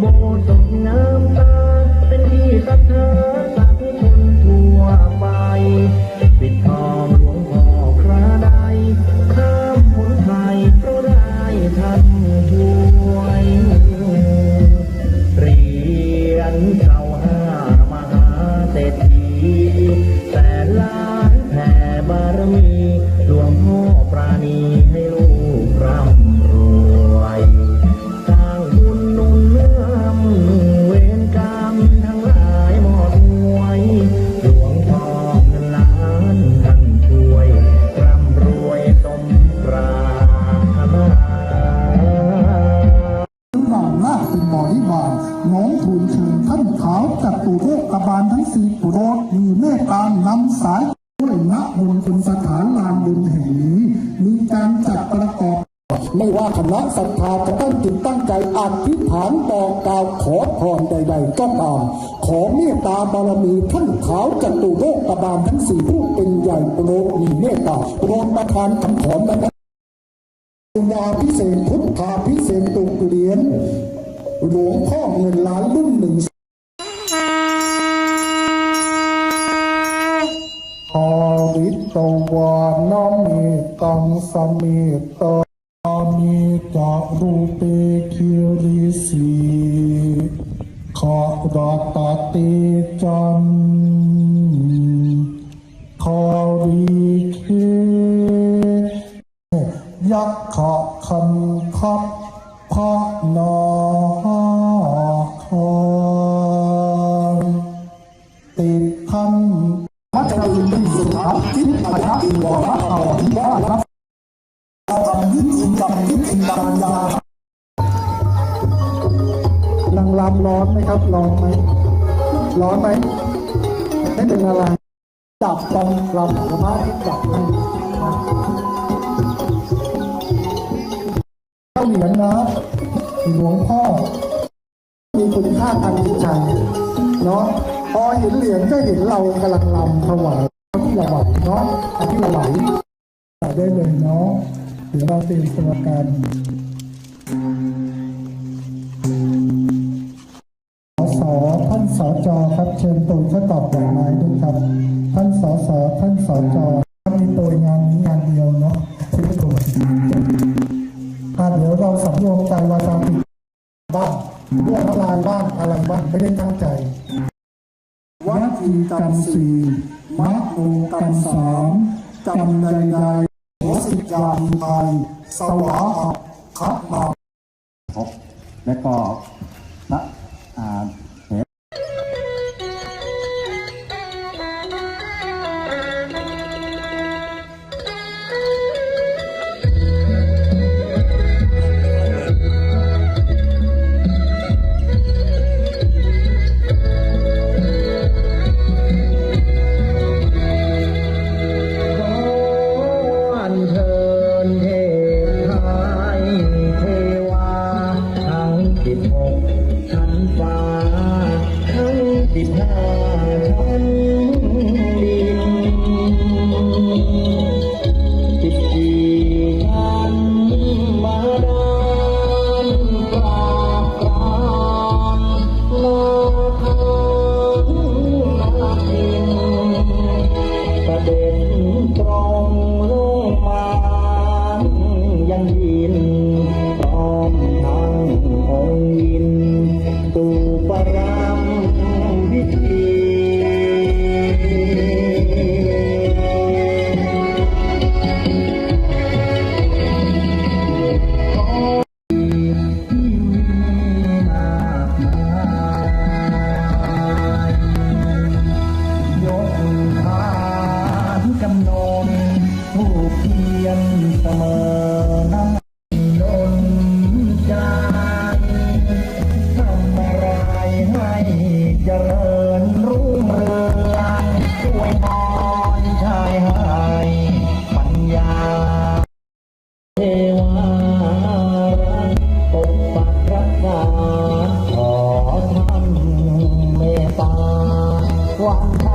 โบสถงามตา เป็นที่ศรัทธาสาธุชนทั่วไป ปิดทองหลวงพ่อคราใดข้ามผลไทยเพราะได้ทำหวยเรียญเก่าห้ามหาเศรษฐีแต่ล้านแผ่บารมี หลวงพ่อปราณี นำสายด้วยณมณฑลสถานลานบุญแห่งนี้ มีการจัดประกอบ ไม่ว่าคณะศรัทธาจะตั้งจิตตั้งใจอธิษฐานบอกกล่าวขอพรใด ๆ ก็ตาม ขอเมตตาบารมีท่านขาวจัตุโรกบาลทั้งสี่ผู้เป็นใหญ่โปรดมีเมตตาโปรดประทานคำขอนะครับวาพิเศษพุทธาพิเศษตุกเหรียญหลวงพ่อเงินล้านรุ่นหนึ่ง วานามิกังสมิตามิจารูเปคิริสีขอรตติจันขอริเคยักขะคันคับพระนาคอนติดทันมัจจุ บินสุขาทิพยะอิวะระเอาทิวะรับกำยิจิกำยิจิกัญญานางรำร้อนไหมครับ ร้อนไหมร้อนไหมไม่เป็นอะไรจับตรงรำสามารถจับให้เจ้าเหรียญนะหลวงพ่อ มีคุณค่าทางจิตใจเนาะพอเห็นเหรียญก็เห็นเรากำลังลำถวาย ที่เราไหวเนาะที่เราไหวได้เลยเนาะเดี๋ยวเราเตรียมตัวกันสสท่านสจครับเชิญตูนเพื่อตอบดอกไม้ด้วยครับ ท่านสสท่านสจมีตัวงานนี้งานเดียวเนาะที่ตูนเดี๋ยวเราสำรวมใจวาจาผิดบ้างเรื่องลายบ้างอะไรบ้างไม่ได้ตั้งใจวัดอีกรรมสี่ มรรคโอกรรมสามกำใดใดๆขอสิทธามีไปสวาหะคับมาพบและก็พระ long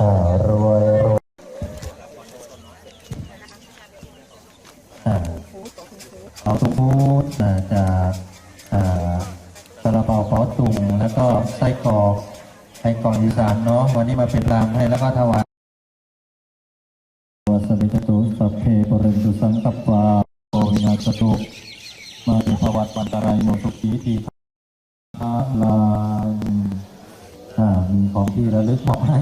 รวยรวยเอาสมพูดจากซาลาเปาขอตุงแล้วก็ไส้กรอกไส้กรอกอีสานเนาะวันนี้มาเป็นรางให้แล้วก็ถวายวัสมิจตุสัพเพปริสุสังกัปปาโอวินาสตุมาติภวัตปันตรายโมสุขีตีพระลานมีของที่ระลึกมอบให้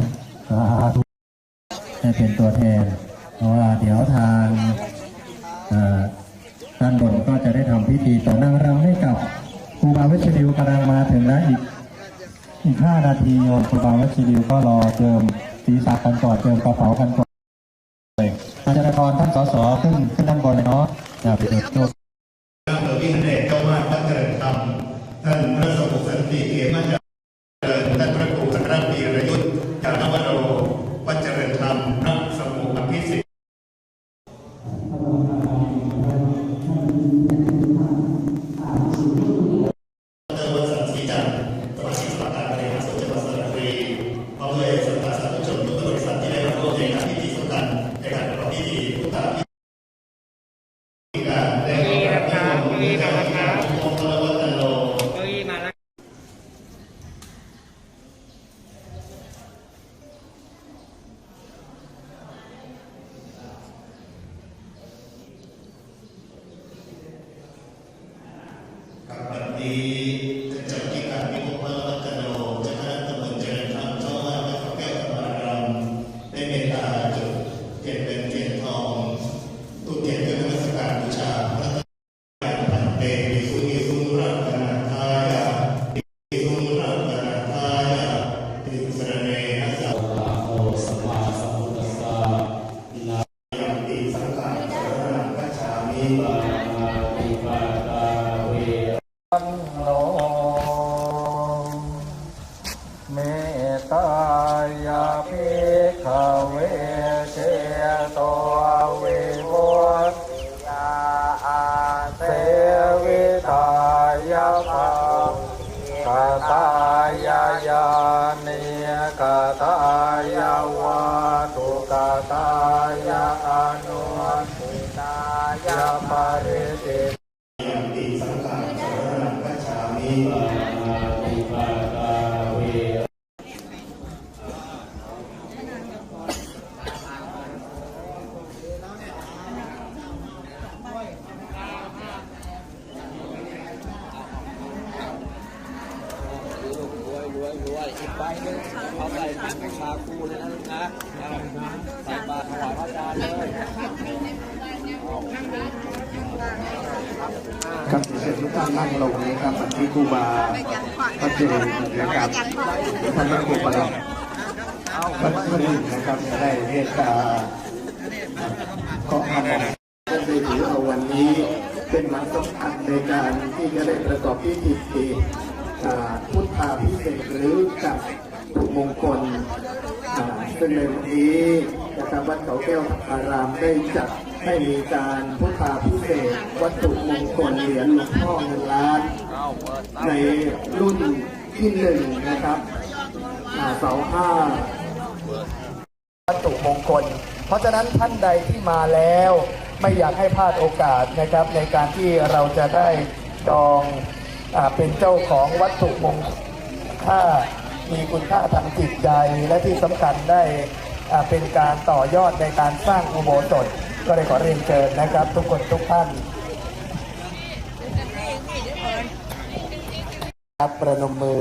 ได้เป็นตัวแทน เพราะว่าเดี๋ยวทางด้านบนก็จะได้ทำพิธีต่อนางรำให้กับครูบาวิชดิวกำลังมาถึงแล้วอีกอีก5นาทีโยมครูบาวิชดิวก็รอเติมศีรษะกันก่อนเติมกระเป๋ากันก่อนอาจารย์กรท่านสสขึ้นขึ้นด้านบนเลยเนาะอย่าไปเดือดร้อนท่านพระวิเนศเจ้ามาพระเจริญธรรมท่านพระสมุทรสันติเอมัจจ ครับเชิญทุกท่านนั่งลงนะครับอันที่ครูบาพระเจริญนะครับท่านพระครูประหลัดพระพระลินนะครับจะได้เมตตาขอคำบอกท่านได้ถือเอาวันนี้เป็นวันสำคัญในการที่จะได้ประกอบพิธีพุทธาพิเศษกหรือจับมงคลซึ่งในวันนี้ นะครับวัดเขาแก้วอารามได้จัดให้มีการพุทธาพิเศษวัตถุมงคลเหรียญหลวงพ่อเงินล้าน ในรุ่นที่หนึ่งนะครับอ่าเสาห้าวัตถุมงคล เพราะฉะนั้นท่านใดที่มาแล้วไม่อยากให้พลาดโอกาสนะครับ ในการที่เราจะได้จองอเป็นเจ้าของวัตถุมงคลค่ามีคุณค่าทางจิตใจและที่สำคัญได้ เป็นการต่อยอดในการสร้างอุโบสถก็เลยขอเรียนเชิญนะครับ ทุกคนทุกท่านครับประนมมือ